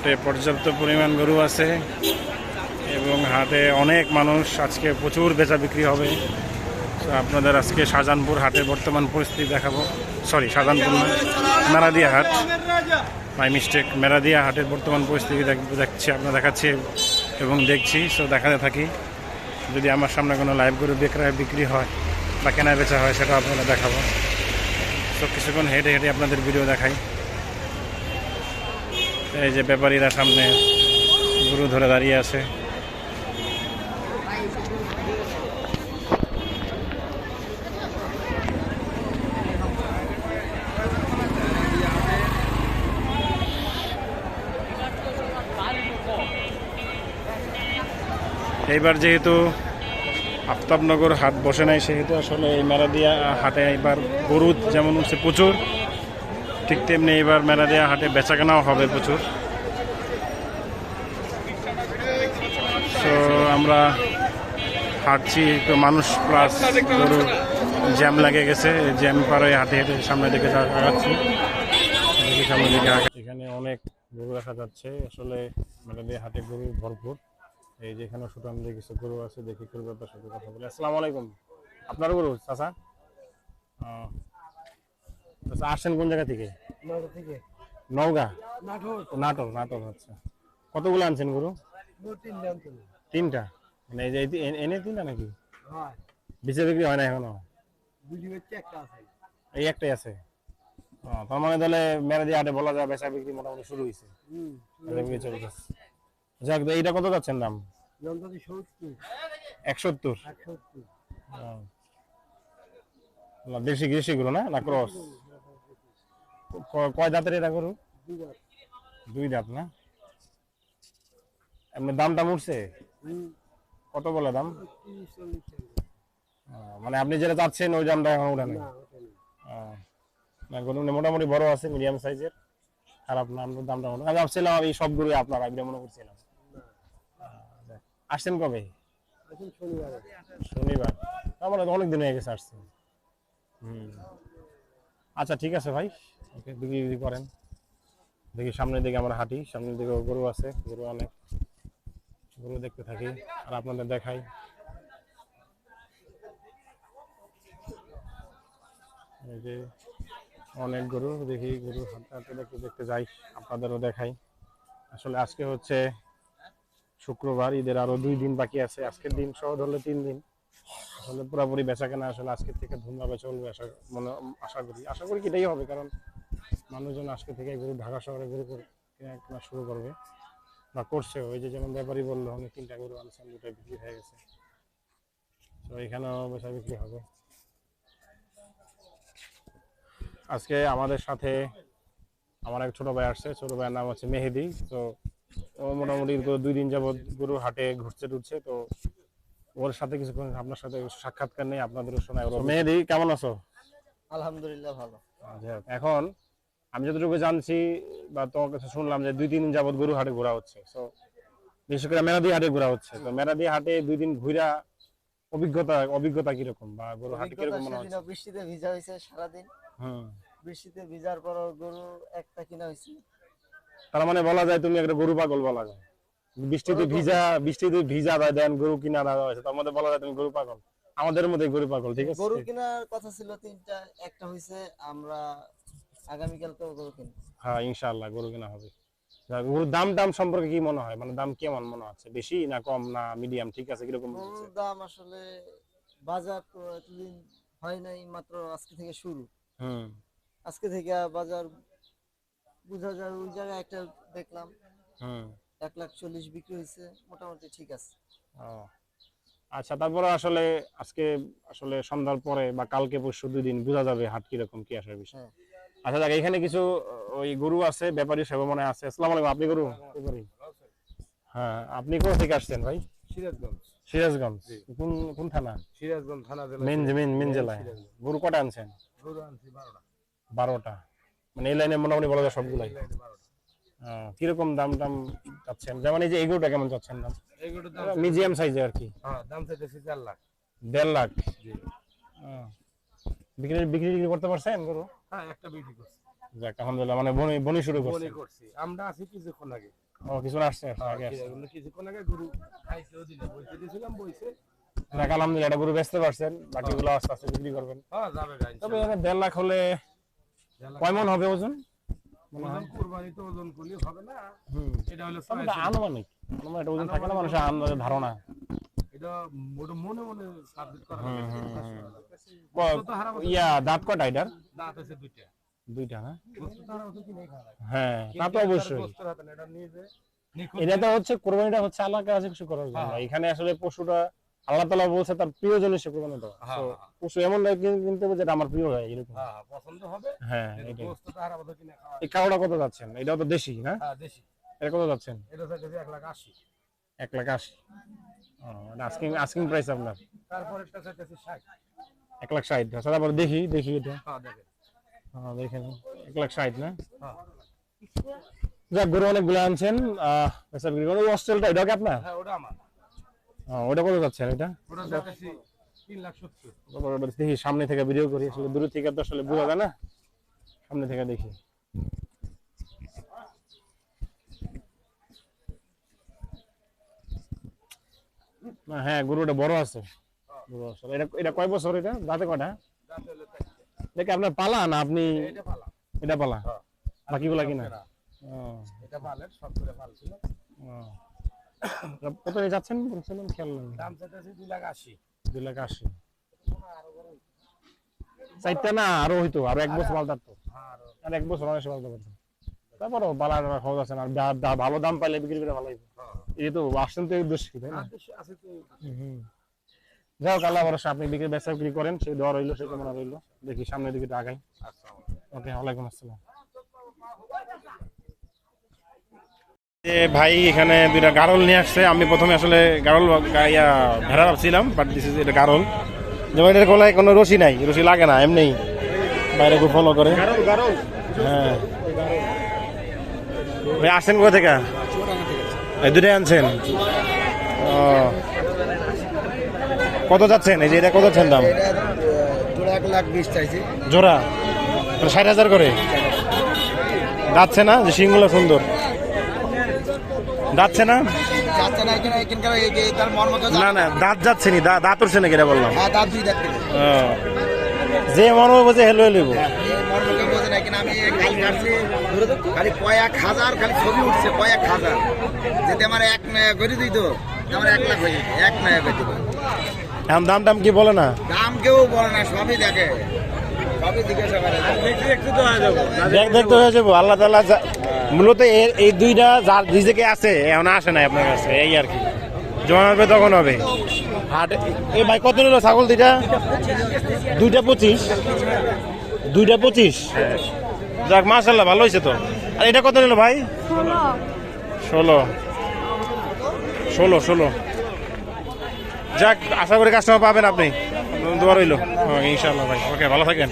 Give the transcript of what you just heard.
হাটে পর্যাপ্ত পরিমাণ গরু আছে এবং হাটে অনেক মানুষ আজকে প্রচুর বেচা বিক্রি হবে। তো আপনাদের আজকে শাহজাহানপুর হাটের বর্তমান পরিস্থিতি দেখাবো। সরি শাহজাহানপুর না মেরাদিয়া হাট। মাই মিস্টেক মেরাদিয়া হাটের বর্তমান পরিস্থিতি দেখছি আপনার দেখাচ্ছি এবং দেখছি সো দেখাতে থাকি। যদি আমার সামনে কোনো লাইভ গরু বিক্রয় বিক্রি হয় বা কেনা বেচা হয় সেটা আপনারা দেখাবো। সো কিছুক্ষণ হেঁটে হেঁটে আপনাদের ভিডিও দেখাই। এই যে ব্যাপারীরা সামনে গরু ধরে দাঁড়িয়ে আছে। এইবার যেহেতু আফতাবনগর হাট বসে নাই, সেহেতু আসলে এই মেরাদিয়া হাটে এবার গরু যেমন হচ্ছে প্রচুর। ঠিক তেমনি এবার মেরাদিয়া হাটে বেচাকেনাও হবে প্রচুর। তো আমরা হাঁটছি তো মানুষ প্লাস গরু জ্যাম লাগে গেছে জ্যাম পারে হাঁটে হেঁটে সামনের দিকে আগাচ্ছি। দেখি সামনের দিকে এখানে অনেক গরু দেখা যাচ্ছে, আসলে মেরাদিয়া হাটে গরু ভরপুর। এই যে এখানে সুটান কিছু গরু আছে, দেখি গরু ব্যাপার সাথে কথা বলি। আসসালামু আলাইকুম। আপনার গরু, চাচা। আচ্ছা আসছেন কোন জায়গা থেকে? থেকে। নওগাঁ? নাটোর। নাটোর নাটোর আচ্ছা। কতগুলো আনছেন গরু? তিনটা মানে এই যে এনে তিনটা নাকি? বেচে বিক্রি হয় না এখনও? এই একটাই আছে? তার মানে তাহলে মেরাদি হাটে বলা যায় বেচা বিক্রি মোটামুটি শুরু হয়েছে যাক এইটা কত যাচ্ছেন দাম? একসত্তর? এক সত্তর দেশি দেশি গরু না? না ক্রস কয় দাঁতের এটা গরু? দুই দাঁত না? এমনি দামটা উঠছে কত বলে দাম? মানে আপনি যেটা চাচ্ছেন, ওই দামটা এখন উঠে না, গরু মোটামুটি বড় আছে মিডিয়াম সাইজের খারাপ না, আমরা দামটা মনে আমি ভাবছিলাম এই সব গরু আপনার আমি মনে করছিলাম। আসছেন কবে? শনিবার। আমার অনেক দিন হয়ে গেছে আসছেন। হুম। আচ্ছা ঠিক আছে ভাই। ওকে বিক্রি করেন। দেখি সামনের দিকে আমরা হাঁটি, সামনের দিকে গরু আছে, গরু অনেক গরু দেখতে থাকি, আর আপনাদের দেখাই। এই যে অনেক গরু, দেখি গরু হাঁটতে হাঁটতে দেখতে দেখতে যাই, আপনাদেরও দেখাই। আসলে আজকে হচ্ছে শুক্রবার, ঈদের আরও দুই দিন বাকি আছে। আজকের দিন সহ ধরলে তিন দিন। আসলে পুরোপুরি বেচা কেনা আসলে আজকের থেকে ধুমভাবে চলবে, আশা মনে আশা করি। আশা করি কি এটাই হবে, কারণ মানুষজন আজকে থেকে গরু ঢাকা শহরে গরু করে কেনা কেনা শুরু করবে বা করছে। ওই যে যেমন ব্যাপারী বলল আমি তিনটা গরু আনছেন দুটো বিক্রি হয়ে গেছে। তো এখানেও বেচা বিক্রি হবে। আজকে আমাদের সাথে আমার এক ছোট ভাই আসছে। ছোট ভাইয়ের নাম হচ্ছে মেহেদি। তো ও মোটামুটি দুই দিন যাবত গরু হাটে ঘুরছে টুরছে। তো ওর সাথে কিছুক্ষণ আপনার সাথে সাক্ষাৎকার নেই আপনাদেরও শোনায় ওর মেহেদি কেমন আছো? আলহামদুলিল্লাহ ভালো। আচ্ছা, এখন আমি যতটুকু জানছি বা তোমার কাছে শুনলাম যে দুই তিন দিন যাবত গরু হাটে ঘোরা হচ্ছে। তো বিশেষ করে মেরাদি হাটে ঘোরা হচ্ছে। তো মেরাদি হাটে দুই দিন ঘুরা অভিজ্ঞতা অভিজ্ঞতা কীরকম বা গরু হাটে কীরকম মনে হচ্ছে? বৃষ্টিতে ভিজা হয়েছে সারাদিন। হুম। বৃষ্টিতে ভিজার পর গরু একটা কিনা হয়েছে। তার মানে বলা যায় তুমি একটা গরু পাগল বলা যায়। বৃষ্টিতে ভিজা বৃষ্টিতে ভিজা দেয় দেন গরু কিনা দেওয়া হয়েছে তার মধ্যে বলা যায় তুমি গরু পাগল। আমাদের মধ্যে গরু পাগল ঠিক আছে? গরু কেনার কথা ছিল তিনটা একটা হয়েছে আমরা আগামীকালকেও গরু কিনবো। হ্যাঁ ইনশাআল্লাহ গরু কেনা হবে। গরুর দাম দাম সম্পর্কে কি মনে হয়? মানে দাম কেমন মনে হচ্ছে বেশি না কম না মিডিয়াম? ঠিক আছে কীরকম গরুর দাম আসলে বাজার তো এতদিন হয় নাই মাত্র আজকে থেকে শুরু। হুম। আজকে থেকে বাজার বোঝা যায় ওই জায়গায় একটা দেখলাম হুম। এক লাখ চল্লিশ বিক্রি হয়েছে মোটামুটি ঠিক আছে। আচ্ছা তারপরে আসলে আজকে আসলে সন্ধ্যার পরে বা কালকে পরশু দুই দিন বোঝা যাবে হাট কীরকম কি আসার বিষয়। হ্যাঁ। আচ্ছা দেখ এখানে কিছু ওই গরু আছে ব্যাপারী সেবা মনে আছে। আসসালামু আলাইকুম আপনি গরু? ব্যাপারী হ্যাঁ আপনি কোথা থেকে আসছেন ভাই? সিরাজগঞ্জ। সিরাজগঞ্জ। কোন কোন থানা? সিরাজগঞ্জ থানা জেলা মেন মেন মেন জেলায়। গরু কটা আনছেন? গরু আনছি বারোটা। বারোটা। মানে এই লাইনে মোটামুটি বলা যায় সবগুলাই। কীরকম দাম টাম চাচ্ছেন? যেমন এই যে এগুলোটা কেমন চাচ্ছেন দাম? দাম মিডিয়াম সাইজে আর কি। হ্যাঁ দাম চাইতেছি চার লাখ। দেড় লাখ। জি। বিক্রি বিক্রি টিক্রি করতে পারছেন? গরু হ্যাঁ একটা বিক্রি করছি। যাক আলহামদুলিল্লাহ মানে বনি বনি শুরু করছে। মনে করছি। আমরা আছি কিছুক্ষণ আগে। ও কিছু আসছে? আগে আসছে। কিছুক্ষণ আগে গরু খাইতেও দিলে বইতে দিয়েছিলাম বইছে। আলহামদুলিল্লাহ এটা গরু বেচতে পারছেন বাকিগুলো আস্তে আস্তে বিক্রি করবেন। হ্যাঁ যাবে তবে এখানে দেড় লাখ হলে কয় মন হবে ওজন? ওজন কুরবানি তো ওজন করলে হবে না। এটা হলো তবে ছয় এটা আনুমানিক। আনুমানিক ওজন থাকে না মানুষের আন্দাজে ধারণা। এটা মনে মনে করা হবে। ইয়া দাঁত কটা এটার? দাঁত আছে দুইটা। দুইটা না। হ্যাঁ তা তো অবশ্যই। এটা এটা তো হচ্ছে কোরবানিটা হচ্ছে কাছে কিছু করার জন্য। হ্যাঁ। এখানে আসলে পশুটা আল্লাহ তালা বলছে তার প্রিয় জিনিস কোরবানি দেওয়া। হ্যাঁ, হ্যাঁ। পশু এমন নয় কিনতে হবে যেটা আমার প্রিয় হয় এরকম। হ্যাঁ, হ্যাঁ, পছন্দ হবে হ্যাঁ এই কাউটা কত যাচ্ছেন? এটাও তো দেশি না? হ্যাঁ দেশি। এটা কত যাচ্ছেন? এটা এক লাখ আশি। এক লাখ আশি। আস্কিং আস্কিং প্রাইস আপনার। একটা এক লাখ ষাট আচ্ছা দেখি দেখি এটা। হ্যাঁ দেখেন এক লাখ ষাট না? যাক গরু অনেকগুলো আনছেন। ওই অস্ট্রেলটা এটাও কি আপনার? হ্যাঁ ওটা আমার হ্যাঁ, ওটা কত যাচ্ছেন এটা? ওটা ওটা দেখি সামনে থেকে ভিডিও করি। আসলে দূর থেকে তো আসলে বোঝা যায় না। সামনে থেকে দেখি। না হ্যাঁ গরুটা বড় আছে। বড় আছে। এটা এটা কয় বছর এটা? দাঁতে কয়টা? আপনার পালা না আপনি এটা পালা। এটা পালা? হ্যাঁ। বাকিগুলা কিনা এটা পালের সব পাল ছিল। কত যাচ্ছেন? বলছিলেন খেয়াল নেই। দাম চাইতেছি দুই লাখ আশি। দুই লাখ আশি। চারটা না আরও হইতো। আরও এক বছর পাল্টার তো আর। আর এক বছর অনেক পাল্টা পারতো। তারপরও বালা খরচ আছে না ভালো দাম পাইলে বিক্রি করে ভালো হ্যাঁ। এই তো আসছেন তো উদ্দেশ্যে তাই না? যাই হোক আল্লাহ ভরসা আপনি বিক্রি বেচা বিক্রি করেন সেই দর রইল সেই কামনা রইল। দেখি সামনের দিকে আগাই। আচ্ছা। ওকে ওয়ালাইকুম আসসালাম। যে ভাই এখানে দুইটা গারল নিয়ে আসছে। আমি প্রথমে আসলে গারল ইয়া ভেড়া ভাবছিলাম বাট দিস ইজ এটা গারল। যেমন এটার গলায় কোনো রশি নাই রশি লাগে না এমনি। বাইরে খুব ফলো করে। হ্যাঁ। ভাই আসছেন কোথা থেকে? এই দুটাই আনছেন? ও। কত যাচ্ছেন? এই যে এটা কত যাচ্ছেন দাম? জোড়া? মানে ষাট হাজার করে? যাচ্ছে না? যে সিংগুলো সুন্দর। যাচ্ছে না? না না দাঁত যাচ্ছে নি দাঁত উঠছে নাকি এটা বললাম? হ্যাঁ তার দুই দেখতে ও। যে মনে বোঝে হেলো হেলিব এই মর্মকে বোঝে না কিনা আমি খালি কয়েক হাজার খালি ছবি উঠছে কয়েক হাজার। যেতে আমার এক নয়া করে দিত আমার এক লাখ হয়ে এক নয়া করে দিত। এখন দাম টাম কি বলে না? দাম কেউ বলে না সবই দেখে। দেখ দেখতে হয়ে যাব। আল্লাহ তাল্লাহ মূলত এই দুইটা যার নিজেকে আছে এখন আসে না আপনার কাছে এই আর কি। যখন হবে তখন হবে। হাট এই ভাই কত নিল ছাগল দুইটা? দুইটা পঁচিশ। দুইটা পঁচিশ? যাক মাশাল্লাহ ভালো হয়েছে তো। আর এটা কত নিল ভাই? ষোলো। ষোলো ষোলো। যাক আশা করি কাস্টমার পাবেন আপনি। দোয়া রইল। ইনশাল্লাহ ভাই। ওকে ভালো থাকেন।